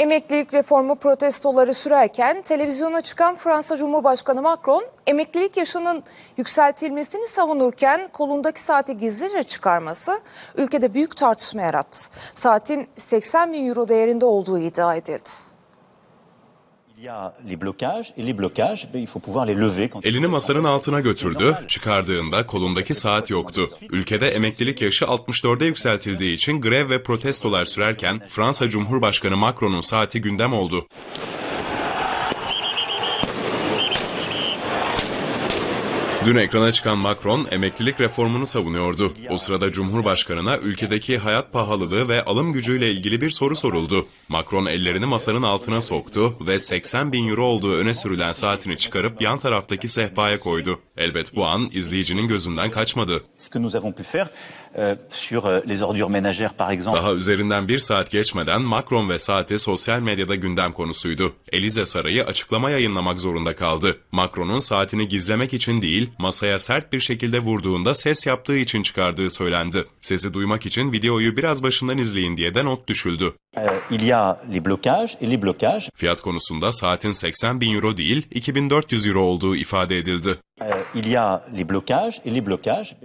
Emeklilik reformu protestoları sürerken televizyona çıkan Fransa Cumhurbaşkanı Macron emeklilik yaşının yükseltilmesini savunurken kolundaki saati gizlice çıkarması ülkede büyük tartışma yarattı. Saatin 80 bin euro değerinde olduğu iddia edildi. Elini masanın altına götürdü. Çıkardığında kolundaki saat yoktu. Ülkede emeklilik yaşı 64'e yükseltildiği için grev ve protestolar sürerken Fransa Cumhurbaşkanı Macron'un saati gündem oldu. Dün ekrana çıkan Macron emeklilik reformunu savunuyordu. O sırada Cumhurbaşkanına ülkedeki hayat pahalılığı ve alım gücüyle ilgili bir soru soruldu. Macron ellerini masanın altına soktu ve 80 bin euro olduğu öne sürülen saatini çıkarıp yan taraftaki sehpaya koydu. Elbet bu an izleyicinin gözünden kaçmadı. Euh, euh. Daha üzerinden bir saat geçmeden Macron ve saati sosyal medyada gündem konusuydu. Elize Sarayı açıklama yayınlamak zorunda kaldı. Macron'un saatini gizlemek için değil, masaya sert bir şekilde vurduğunda ses yaptığı için çıkardığı söylendi. Sesi duymak için videoyu biraz başından izleyin diye de not düşüldü. Euh, il y a les blocages et les blocages. Fiyat konusunda saatin 80 bin euro değil, 2400 euro olduğu ifade edildi. Euh, il y a les blocages et les blocages.